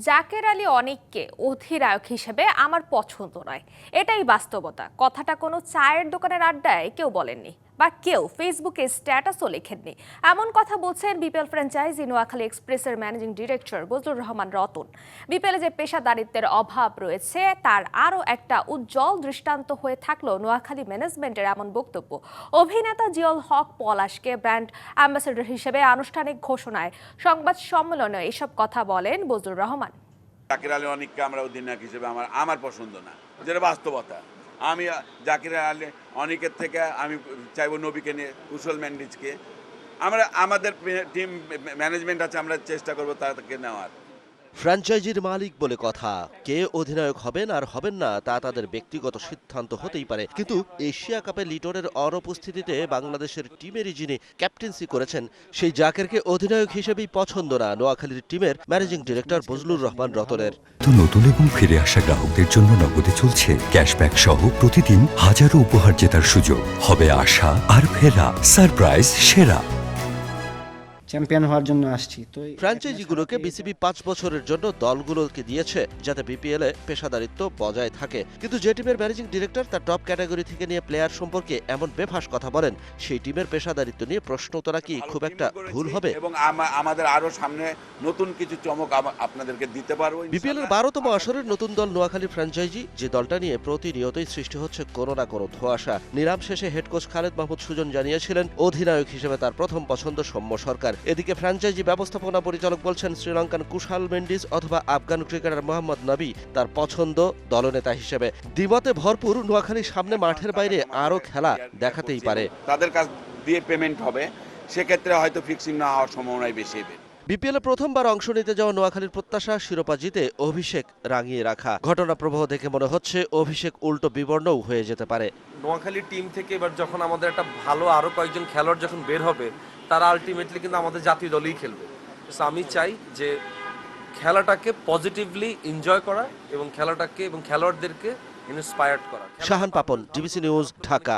জাকের আলী অনেককে অধিনায়ক হিসেবে আমার পছন্দ নয়। এটাই বাস্তবতা। কথাটা কোনো চায়ের দোকানের আড্ডায় কেউ বলেননি। বা কেউ ফেসবুকে স্ট্যাটাসও লেখেননি। এমন কথা বলছেন বিপিএল ফ্র্যাঞ্চাইজি নোয়াখালী এক্সপ্রেসের ম্যানেজিং ডিরেক্টর বজলুর রহমান রতন। বিপিএলে যে পেশাদারিত্বের অভাব রয়েছে, তার আরও একটা উজ্জ্বল দৃষ্টান্ত হয়ে থাকল নোয়াখালী ম্যানেজমেন্টের এমন বক্তব্য। অভিনেতা জিয়ল হক পলাশকে ব্র্যান্ড অ্যাম্বাসেডর হিসেবে আনুষ্ঠানিক ঘোষণায় সংবাদ সম্মেলনে এসব কথা বলেন বজলুর রহমান। জাকির আলী অনিককে আমরা অধিনায়ক হিসেবে আমার আমার পছন্দ না। যেটা বাস্তবতা। আমি জাকির আলী, অনেকের থেকে আমি চাইব নবীকে নিয়ে কুশল ম্যান্ডিজকে। আমরা, আমাদের টিম ম্যানেজমেন্ট আছে, আমরা চেষ্টা করব তাদেরকে নেওয়ার। ফ্র্যাঞ্চাইজির মালিক বলে কথা। কে অধিনায়ক হবেন আর হবেন না, তা তাদের ব্যক্তিগত সিদ্ধান্ত হতেই পারে। কিন্তু এশিয়া কাপে লিটনের অনুপস্থিতিতে বাংলাদেশের টিমেরই যিনি ক্যাপ্টেন্সি করেছেন, সেই জাকেরকে অধিনায়ক হিসেবেই পছন্দ না নোয়াখালীর টিমের ম্যানেজিং ডিরেক্টর বজলুর রহমান রতনের। নতুন এবং ফিরে আসা গ্রাহকদের জন্য নগদে চলছে ক্যাশব্যাক সহ প্রতিদিন হাজারো উপহার জেতার সুযোগ। হবে আশা আর ফেরা। সারপ্রাইজ সেরা। চ্যাম্পিয়ন হওয়ার জন্য আসছি। তো ফ্র্যাঞ্চাইজিগুলোকে বিসিবি পাঁচ বছরের জন্য দলগুলোকে দিয়েছে যাতে বিপিএল এ পেশাদারিত্ব বজায় থাকে। কিন্তু যে টিমের ম্যানেজিং ডিরেক্টর তার টপ ক্যাটাগরি থেকে নিয়ে প্লেয়ার সম্পর্কে এমন বেফাস কথা বলেন সেই টিমের পেশাদারিত্ব নিয়ে প্রশ্ন তোলা কি খুব একটা ভুল হবে? এবং আমাদের আরও সামনে নতুন কিছু চমক আমা- আপনাদেরকে দিতে পারব বিপিএল এর বারোতম আসরের নতুন দল নোয়াখালী ফ্র্যাঞ্চাইজি যে দলটা নিয়ে প্রতিনিয়তই সৃষ্টি হচ্ছে কোনো না কোনো ধোঁয়াশা। নিলাম শেষে হেড কোচ খালেদ মাহমুদ সুজন জানিয়েছিলেন অধিনায়ক হিসেবে তার প্রথম পছন্দ সৌম্য সরকার। এদিকে ফ্র্যাঞ্চাইজি ব্যবস্থাপনা পরিচালক বলছেন, শ্রীলঙ্কান কুশাল মেন্ডিস অথবা আফগান ক্রিকেটার মোহাম্মদ নবী তার পছন্দ দলনেতা হিসেবে। দ্বিমতে ভরপুর নোয়াখালীর সামনে মাঠের বাইরে আরও খেলা দেখাতেই পারে। তাদের কাছ দিয়ে পেমেন্ট হবে। সেক্ষেত্রে হয়তো ফিক্সিং না হওয়ার সম্ভাবনাই বেশি বিপিএলে প্রথমবার অংশ নিতে যাওয়া নোয়াখালীর প্রত্যাশা শিরোপা জিতে অভিষেক রাঙিয়ে রাখা। ঘটনা প্রবাহ দেখে মনে হচ্ছে অভিষেক উল্টো বিবর্ণও হয়ে যেতে পারে। নোয়াখালী টিম থেকে এবার যখন আমাদের একটা ভালো আরও কয়েকজন খেলোয়াড় যখন বের হবে তারা আলটিমেটলি কিন্তু আমাদের জাতীয় দলেই খেলবে। আমি চাই যে খেলাটাকে পজিটিভলি এনজয় করা এবং খেলাটাকে এবং খেলোয়াড়দেরকে ইন্সপায়ার্ড করা। Shahan Papon DBC news Dhaka.